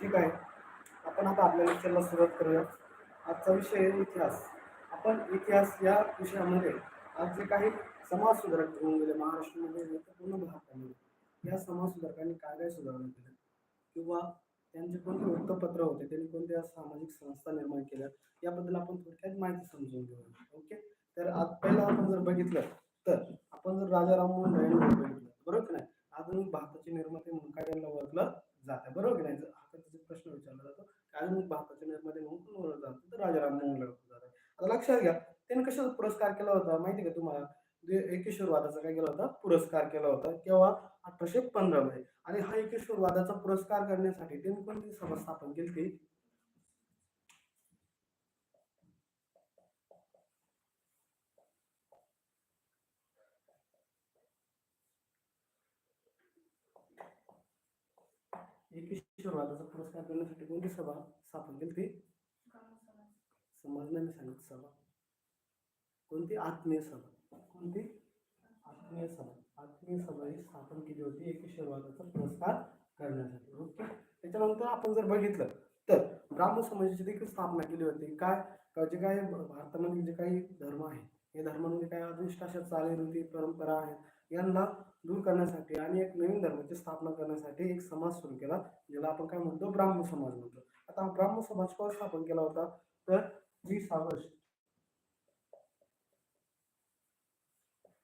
ठीक आहे. आपण आता आपल्या लेक्चरला सुरुवात करूया. आजचा विषय आहे इतिहास. आपण इतिहास या विषयामध्ये आज जे काही समाज सुधारक होऊन गेले महाराष्ट्रामध्ये पूर्ण भारतामध्ये या समाज सुधारकांनी काय काय सुधारणा केल्या? किंवा त्यांचे कोणते वृत्तपत्र होते? त्यांनी कोणत्या सामाजिक संस्था निर्माण केल्या? याबद्दल आपण थोडक्यात माहिती समजून घेऊया. ओके? तर आज पहिला आपण जर बघितलं तर आपण जर राजा राममोहन राय बघितलं बरोबर नाही? आधुनिक भारताचे निर्माते म्हणून काय त्यांना ओळखलं? जातं. बरोबर की नाही? हा त्याचा प्रश्न विचारला जातो आधुनिक भारताच्या निर्माते म्हणून ओळखलं जातं? तर राजा राममोहन ओळखलं जातं. आता लक्षात घ्या त्यांनी कशाचा पुरस्कार केला होता? माहिती का तुम्हाला? एकेश्वरवादाचा काय केला होता? पुरस्कार केला होता. केव्हा? अठराशे पंधरा मध्ये आणि हा एकेश्वरवादाचा पुरस्कार करण्यासाठी त्यांनी कोणती सभा स्थापन केली ती एकेश्वरवादाचा पुरस्कार करण्यासाठी कोणती सभा स्थापन केली ती समजलं मी सांगितलं सभा. कोणती आत्मीय सभा? कोणती? आत्मीय सभा. आत्मीय सभा ही स्थापन केली होती एकेश्वरवादाचा पुरस्कार करण्यासाठी. ओके? त्याच्यानंतर आपण जर बघितलं तर ब्राह्मण समाजाची देखील स्थापना केली होती. काय? जे काही भारतामध्ये जे काही धर्म आहे हे धर्मामध्ये काय अदृष्ट अशा होती परंपरा आहेत यांना दूर करण्यासाठी आणि एक नवीन धर्माची स्थापना करण्यासाठी एक समाज सुरू केला ज्याला आपण काय म्हणतो? ब्राह्मण समाज म्हणतो. आता हा ब्राह्मण समाज कोण स्थापन केला होता? तर वीस ऑगस्ट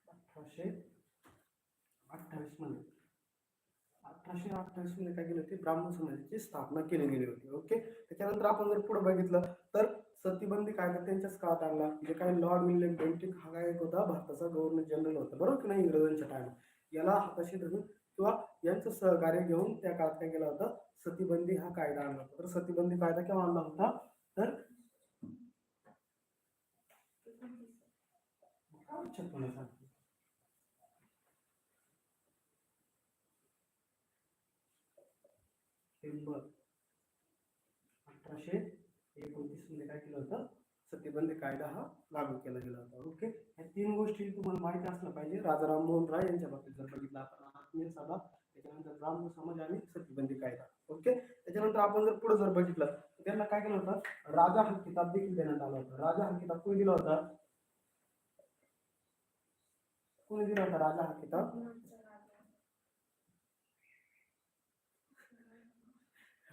अठराशे अठ्ठावीसमध्ये. अठराशे अठ्ठावीसमध्ये काय केलं होती? ब्राह्मण समाजाची स्थापना केली गेली होती. ओके त्याच्यानंतर आपण जर पुढे बघितलं तर सतीबंदी कायदा त्यांच्याच काळात आणला. जे काही लॉर्ड विल्यम बेंटिक हा काय एक होता? भारताचा गव्हर्नर जनरल होता. बरोबर की नाही? इंग्रजांच्या टाइम याला हाताशी धरून किंवा यांचं सहकार्य घेऊन त्या काळात काय केला होता? सतीबंदी हा कायदा आणला होता. तर सतीबंदी कायदा केव्हा आणला होता? तर अठराशे एकोणतीसमध्ये काय केलं होतं. सतीबंदी कायदा हा लागू केला गेला होता. ओके ह्या तीन गोष्टी तुम्हाला माहिती असलं पाहिजे. राजा राममोहन राय यांच्या बाबतीत जर बघितलं आपण आत्मीय सभा त्याच्यानंतर ब्राह्मण समाज आणि सतीबंदी कायदा. ओके त्याच्यानंतर आपण जर पुढे जर बघितलं तर त्यांना काय केलं होतं? राजा हा किताब देखील देण्यात आला होता. राजा हा किताब कोणी दिला होता? कोणी दिला होता राजा हा किताब?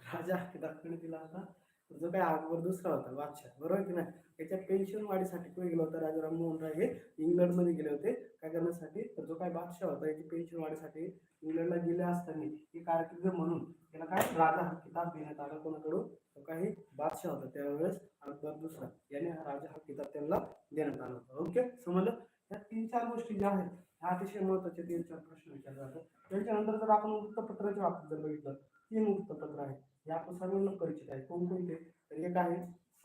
राजा हा किताब कोणी दिला होता? जो काय अकबर दुसरा होता? बादशाह बरोबर की नाही? त्याच्या पेन्शन वाढीसाठी कोणी गेला होता? राजा राममोहन राय हे इंग्लंडमध्ये गेले होते. काय करण्यासाठी? तर जो काय बादशाह होता याची पेन्शन वाढीसाठी इंग्लंडला गेले असताना ही कारकीर्द म्हणून त्याला काय? राजा हा किताब देण्यात आला कोणाकडून? तो काही बादशाह होता त्यावेळेस. अकबर दुसरा याने हा राजा हा किताब त्यांना देण्यात आला होता. ओके? समजलं? या तीन चार गोष्टी ज्या आहेत ह्या अतिशय महत्त्वाचे तीन चार प्रश्न विचारले जातात त्याच्यानंतर जर आपण वृत्तपत्राच्या बाबतीत जर बघितलं तीन वृत्तपत्र आहेत हे आपण सर्वांना परिचित आहे कोणकोणते तर एक आहे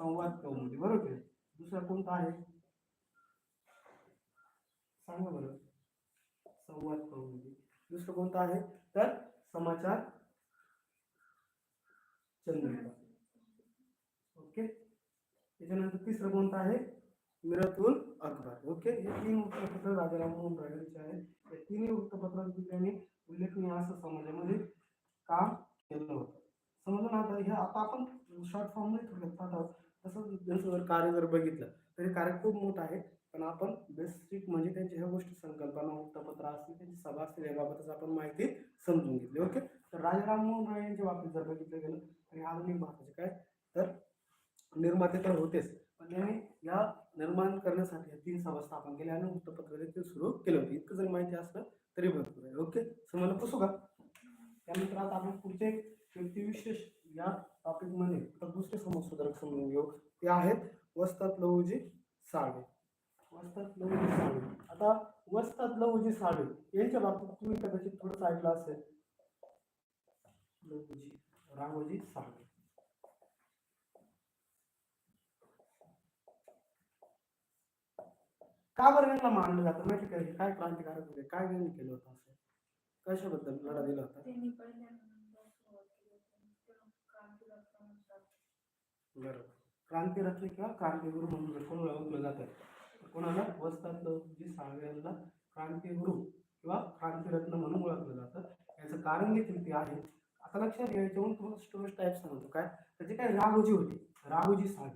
संवाद कौमुदी बरोबर की नाही? दुसरा कोणता आहे सांगा बरं. संवाद कौमुदी म्हणजे. दुसरं कोणतं आहे? तर समाचार चंद्रिका ओके? त्याच्यानंतर तिसरं कोणतं आहे? मिरतुल अखबार ओके? हे तीन वृत्तपत्र राजा राममोहन रायगडचे आहे आहेत. या तिन्ही वृत्तपत्रांची त्यांनी उल्लेखनीय असं समाजामध्ये काम केलं होतं. समजून आता हे आता आपण शॉर्ट फॉर्ममध्ये थोडं पाहत आहोत. तसं त्यांचं जर कार्य जर बघितलं तर हे कार्य खूप मोठं आहे. पण आपण बेसिक म्हणजे त्यांच्या ह्या गोष्टी संकल्पना वृत्तपत्र असतील त्यांची सभा असतील याबाबतच आपण माहिती समजून घेतली. ओके? तर राजाराम राममोहन राय यांच्या बाबतीत जर बघितलं गेलं तर हे आधुनिक भारताचे काय? तर निर्माते तर होतेच पण त्यांनी या निर्माण करण्यासाठी तीन सभा स्थापन केल्या आणि वृत्तपत्र देखील सुरू केलं होतं. इतकं जर माहिती असलं तरी भरपूर आहे. ओके? समजलं पुसू का? त्यानंतर आता आपण पुढचे व्यक्तिविशेष या टॉपिकमध्ये तर दुसरे समज सुधारक समजून घेऊ. ते आहेत वस्तात लहूजी साळवे. वस्तात लहुजी साळवे आता वस्तात लहुजी साळवे यांच्या बाबतीत तुम्ही कदाचित थोडंसं ऐकलं असेल. लहुजी रामोजी साळवे का बरं यांना मानलं जातं? माहिती का? काय क्रांतिकारक होते? काय त्यांनी केलं होतं असं? कशाबद्दल लढा दिला होता. बरोबर क्रांतिरत्न किंवा क्रांतिगुरु म्हणून ओळखलं जातं कोणाला वस्तात जे साळवे यांना किंवा क्रांतिरत्न म्हणून ओळखलं जातं. याचं कारण देखील ते आहे. आता लक्षात घ्यायचं म्हणून तुम्हाला स्टोरेज टाईप सांगतो. काय? तर जे राघोजी होते राघोजी सांग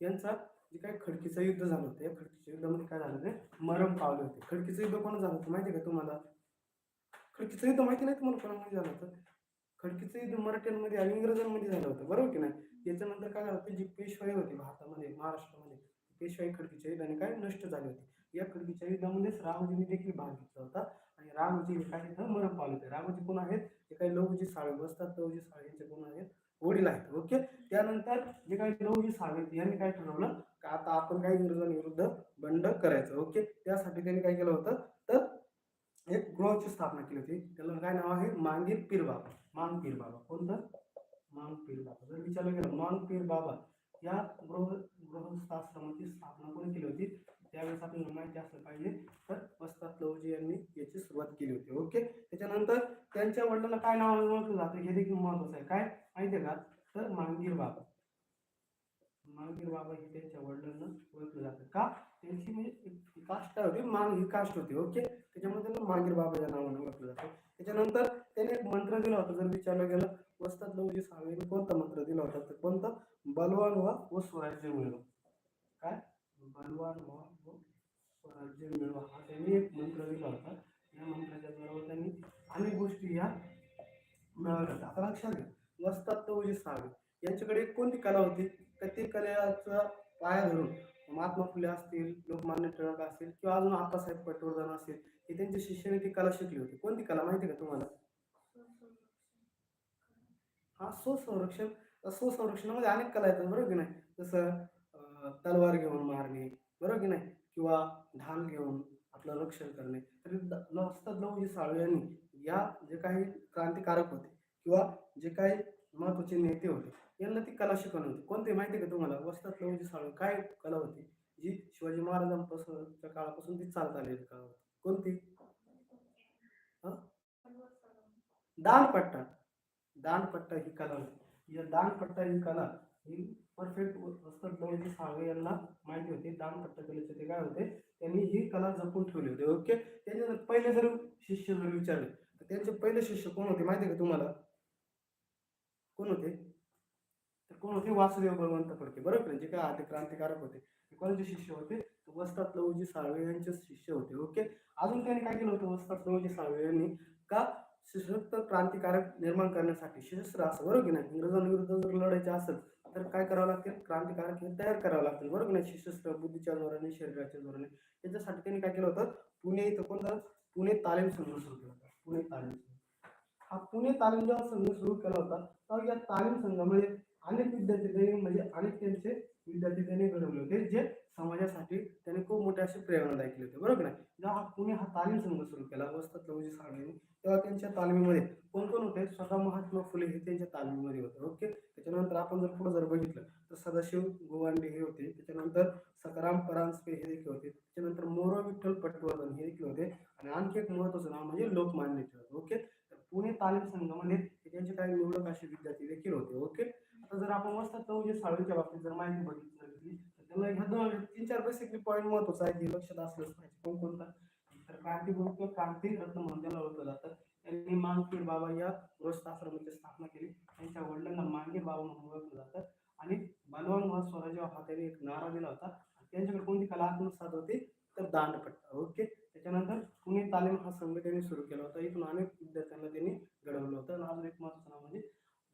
यांचा जे काय खडकीचं युद्ध झालं होतं या खडकीच्या युद्धामध्ये काय झालं ते मरम पावले होते. खडकीचं युद्ध कोण झालं होतं माहिती आहे का तुम्हाला? खडकीचं युद्ध माहिती नाही तुम्हाला कोणामध्ये झालं होतं? खडकीचं युद्ध मराठ्यांमध्ये आणि इंग्रजांमध्ये झालं होतं. बरोबर की नाही? याच्यानंतर काय झालं होतं? जी पेशवाई होती भारतामध्ये महाराष्ट्रामध्ये. पेशवाई खडकीच्या युद्धाने काय नष्ट झाली होती. या खडकीच्या युद्धामध्येच रामजीने देखील भाग घेतला होता. आणि रामजी हे काय इथं मरण पावले होते. रामजी कोण आहेत? जे काही लवजी साळे बसतात लवजी साळे यांचे कोण आहेत? वडील आहेत. ओके? त्यानंतर जे काही लवजी साळे यांनी काय ठरवलं? का आता आपण काही इंग्रजांविरुद्ध बंड करायचं. ओके? त्यासाठी त्यांनी काय केलं होतं? तर एक गृहाची स्थापना केली होती. त्याला काय नाव आहे? मांगीर पीर बाबा मांग पीर बाबा कोणतं? मांग पीर बाबा जर विचारलं गेलं मांग पीर बाबा या गृह गृहस्थाश्रमाची स्थापना कोणी केली होती? त्यावेळेस आपल्याला माहिती असलं पाहिजे. तर वस्ताद लवजी यांनी याची सुरुवात केली होती. ओके? त्याच्यानंतर त्यांच्या वडिलांना काय नाव ओळखलं जातं? हे देखील महत्वाचं आहे. काय? माहिती आहे का? तर मांगीर बाबा. मांगीर बाबा हे त्यांच्या वडिलांना ओळखलं जातं. का? त्यांची म्हणजे कास्ट होती. मांग ही कास्ट होती. ओके? त्याच्यामुळे त्यांना मांगीर बाबा या नावाने ओळखलं जातं. त्याच्यानंतर त्याने एक मंत्र दिला होता. जर विचारलं गेलं वस्ताद लवजी साळवेने कोणता मंत्र दिला होता? तर कोणता? बलवान व्हा व स्वराज्य मिळवा. काय? बलवान व्हा व स्वराज्य मिळवा. हा त्यांनी एक मंत्र दिला होता. या मंत्राच्या द्वारा त्यांनी अनेक गोष्टी या मिळवल्या आता लक्षात घ्या. वस्ताद लवजी साळवे यांच्याकडे एक कोणती कला होती? तर ते कलेचा पाया धरून महात्मा फुले असतील लोकमान्य टिळक असतील किंवा अजून आप्पासाहेब पटवर्धन असतील हे त्यांच्या शिष्याने ती कला शिकली होती. कोणती कला? माहिती का तुम्हाला? हा स्वसंरक्षण. स्वसंरक्षणामध्ये अनेक कला येतात बरोबर की नाही? जसं तलवार घेऊन मारणे बरोबर की नाही? किंवा ढाल घेऊन आपलं रक्षण करणे. तर द- वस्ताद लवजी साळव्यांनी या जे काही क्रांतिकारक होते किंवा जे काही महत्त्वाचे नेते होते यांना ती कला शिकवली होती. कोणती माहिती आहे का तुम्हाला? वस्तात लवजी साळवे काय कला होती? जी शिवाजी महाराजांपासूनच्या काळापासून ती चालत आलेली कला होती. कोणती? दानपट्टा. दानपट्टा ही कला होती. या दानपट्टा ही कला ही परफेक्ट वस्ताद लवजी साळवे यांना माहिती होती. दानपट्टा कलेचे ते काय होते? त्यांनी ही कला जपून ठेवली होती. ओके त्यांचे जर पहिले जर शिष्य जर विचारले तर त्यांचे पहिले शिष्य कोण होते माहिती आहे का तुम्हाला? कोण होते? तर कोण होते? वासुदेव भगवंत फडके. बरोबर जे काय आधी क्रांतिकारक होते. ते कोणाचे शिष्य होते? तर वस्ताद लवजी साळवे यांचे शिष्य होते. ओके अजून त्यांनी काय केलं होतं? वस्तात लवजी साळवे यांनी का सशक्त क्रांतिकारक निर्माण करण्यासाठी सशस्त्र असं बरोबर की नाही? इंग्रजांविरुद्ध जर लढायचे असेल तर काय करावं लागतील क्रांतिकारक हे तयार करावं लागतील बरोबर की नाही? सशस्त्र बुद्धीच्या जोराने शरीराच्या जोराने याच्यासाठी त्यांनी काय केलं होतं? पुणे इथं कोणतं? पुणे तालीम संघ सुरू केला होता. पुणे तालीम संघ. हा पुणे तालीम जेव्हा संघ सुरू केला होता. तर या तालीम संघामध्ये अनेक विद्यार्थी त्यांनी म्हणजे अनेक त्यांचे विद्यार्थी त्यांनी घडवले होते जे समाजासाठी त्यांनी खूप मोठे असे प्रेरणादायक केले होते बरोबर नाही? जेव्हा हा पुणे हा तालीम संघ सुरू केला वस्ताद लवजी साळवेंनी तेव्हा त्यांच्या तालमीमध्ये कोण कोण होते? स्वतः महात्मा फुले हे त्यांच्या तालमीमध्ये होते ओके? त्याच्यानंतर आपण जर पुढे जर बघितलं तर सदाशिव गोवांडे हे होते त्याच्यानंतर सकाराम परांजपे हे देखील होते त्याच्यानंतर मोरो विठ्ठल पटवर्धन हे देखील होते आणि आणखी एक महत्वाचं नाव म्हणजे लोकमान्य टिळक ओके? तर पुणे तालीम संघामध्ये हे त्यांचे काही निवडक असे विद्यार्थी देखील होते ओके आता जर आपण वस्ताद लवजी साळवेच्या बाबतीत जर माहिती बघितली तर त्याला ह्या दोन तीन चार बेसिकली पॉईंट महत्त्वाचा आहे हे लक्षात असलंच पाहिजे. कोण कोणता तर क्रांतीगुरु किंवा क्रांती रत्न म्हणून त्याला ओळखलं जातं त्यांनी मांगपीर बाबा या गृहस्थ आश्रमाची स्थापना केली. त्यांच्या वडिलांना मांगीर बाबा म्हणून ओळखलं जातं. आणि बलवान महाराज स्वराज्य हा त्यांनी एक नारा दिला होता आणि त्यांच्याकडे कोणती कला आत्मसात होती तर दांडपट्टा ओके त्याच्यानंतर पुणे तालीम हा संघ त्यांनी सुरू केला होता इथून अनेक विद्यार्थ्यांना त्यांनी घडवलं होतं आणि अजून एक महत्वाचं नाव म्हणजे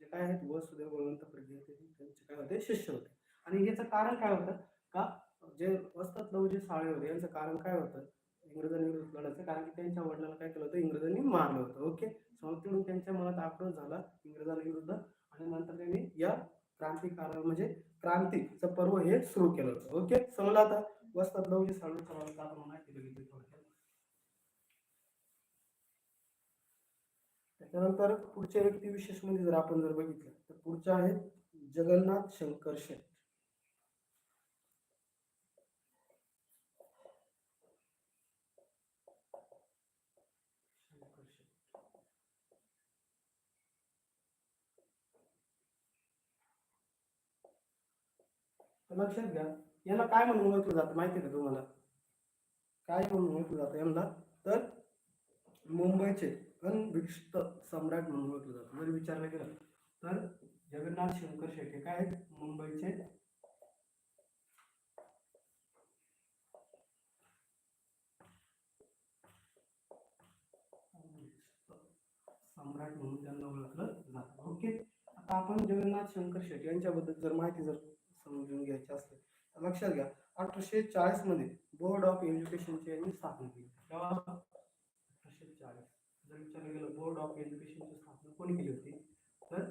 जे काय आहेत वसुदेव बळवंत फडके होते त्यांचे काय होते शिष्य होते आणि याचं कारण काय होतं का जे वस्ताद लवजी साळे होते यांचं कारण काय होतं? इंग्रजांविरुद्ध लढायचं. कारण की त्यांच्या वडिलांना काय केलं होतं? इंग्रजांनी मारलं होतं. ओके? तिथून त्यांच्या मनात आक्रोश झाला इंग्रजांविरुद्ध आणि नंतर त्यांनी या क्रांतिकार म्हणजे क्रांतीचं पर्व हे सुरू केलं होतं. ओके? समजलं आता वस्ताद लवजी साळवेच्या बाबतीत आपण माहिती बघितली थोडक्यात. त्याच्यानंतर पुढच्या व्यक्ती विशेष म्हणजे जर आपण जर बघितलं तर पुढच्या आहेत जगन्नाथ शंकर शेठ शंकर शेठ तर लक्षात घ्या. याला काय म्हणून ओळखलं जातं माहिती आहे का तुम्हाला? काय म्हणून ओळखलं जातं यांना? तर मुंबईचे अनभिष्ट सम्राट म्हणून ओळखलं जातं. जर विचारलं गेलं तर जगन्नाथ शंकर शेटे काय आहेत? मुंबईचे सम्राट म्हणून त्यांना ओळखलं जातं. ओके? आता आपण जगन्नाथ शंकर शेट्टी यांच्याबद्दल जर माहिती जर समजून घ्यायचे असते तर लक्षात घ्या. अठराशे चाळीसमध्ये बोर्ड ऑफ एज्युकेशनची यांनी स्थापना केली. तेव्हा अठराशे चाळीस जर विचारलं गेलं बोर्ड ऑफ एज्युकेशनची स्थापना कोणी केली होती? तर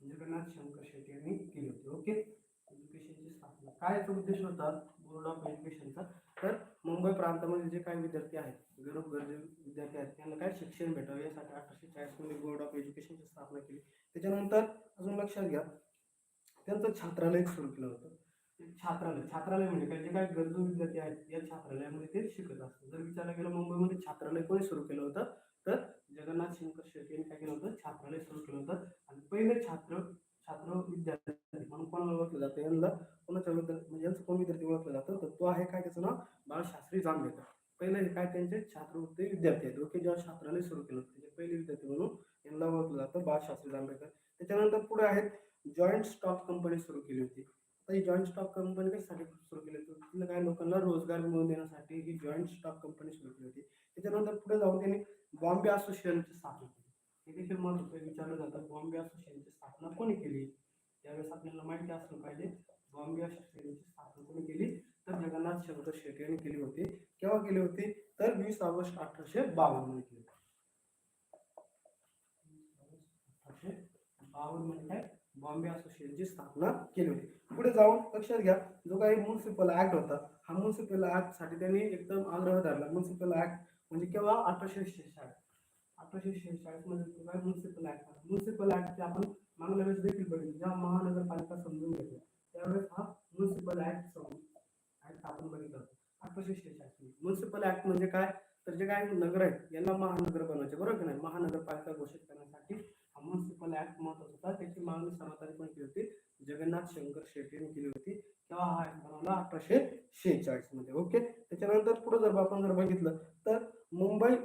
जगन्नाथ शंकर शेट्टी यांनी केली होती. ओके एज्युकेशनची स्थापना. काय तो उद्देश होता? बोर्ड ऑफ एज्युकेशनचा तर मुंबई प्रांतामध्ये जे काही विद्यार्थी आहेत गरीब गरजू विद्यार्थी आहेत त्यांना काय शिक्षण भेटावं? यासाठी अठराशे चाळीसमध्ये बोर्ड ऑफ एज्युकेशनची स्थापना केली. त्याच्यानंतर अजून लक्षात घ्या. त्यांचं छात्रालय सुरू केलं होतं. छात्रालय छात्रालय म्हणजे काय? जे काय गरजू विद्यार्थी आहेत या छात्रालयामध्ये ते शिकत असतात. जर विचारलं गेलं मुंबईमध्ये छात्रालय कोणी सुरू केलं होतं? तर जगन्नाथ शंकर शेट्टी यांनी काय केलं होतं? छात्रालय सुरू केलं होतं. आणि पहिले छात्र छात्र विद्यार्थी म्हणून कोणाला ओळखलं जातं? यांना कोणाच्या बद्दल म्हणजे यांचं कोण विद्यार्थी ओळखलं जातं? तर तो आहे काय त्याचं नाव? बाळशास्त्री जांभेकर. पहिले काय त्यांचे छात्रवृत्ती विद्यार्थी आहेत. ओके जेव्हा छात्रालय सुरू केलं होतं त्याचे पहिले विद्यार्थी म्हणून यांना ओळखलं जातं बाळशास्त्री जांभेकर. त्याच्यानंतर पुढे आहेत जॉईंट स्टॉक कंपनी सुरू केली होती. तर ही जॉईंट स्टॉक कंपनी कशासाठी सुरू केली होती? तिथल्या काही लोकांना रोजगार मिळवून देण्यासाठी ही जॉईंट स्टॉक कंपनी सुरू केली होती. त्याच्यानंतर पुढे जाऊन त्यांनी बॉम्बे असोसिएशनची स्थापना केली. हे देखील महत्त्वाचं विचारलं जातं. बॉम्बे असोसिएशनची स्थापना कोणी केली? त्यावेळेस आपल्याला माहिती असलं पाहिजे. बॉम्बे असोसिएशनची स्थापना कोणी केली? तर जगन्नाथ शंकर शेट्टी यांनी केली होती. केव्हा केली होती? तर वीस ऑगस्ट अठराशे बावन्नमध्ये केली अठराशे बावन्न म्हणजे काय? बॉम्बे असोसिएशनची स्थापना केली होती. पुढे जाऊन लक्षात घ्या जो काही म्युन्सिपल ऍक्ट होता हा म्युन्सिपल ऍक्टसाठी त्यांनी एकदम आग्रह धरला. म्युन्सिपल ऍक्ट म्हणजे केव्हा? अठराशे शेहेचाळीस. अठराशे शेहेचाळीसमध्ये काय म्युन्सिपल ऍक्ट म्युन्सिपल ऍक्ट आपण मागल्या वेळेस देखील बघितले. ज्या महानगरपालिका समजून घेतल्या त्यावेळेस हा म्युन्सिपल ऍक्ट ऍक्ट आपण बघितलं अठराशे शेहेचाळीस म्युन्सिपल ऍक्ट म्हणजे काय? तर जे काय नगर आहेत यांना महानगर बनवायचे बरोबर की नाही? महानगरपालिका घोषित करण्यासाठी हा ऍक्ट महत्त्वाचा होता. त्याची मागणी सर्वात पण केली होती. जगन्नाथ शंकर शेट्टीने केली होती. तेव्हा हा ऍक्ट बनवला अठराशे शेहेचाळीसमध्ये ओके त्याच्यानंतर पुढे जर आपण जर बघितलं तर मुंबई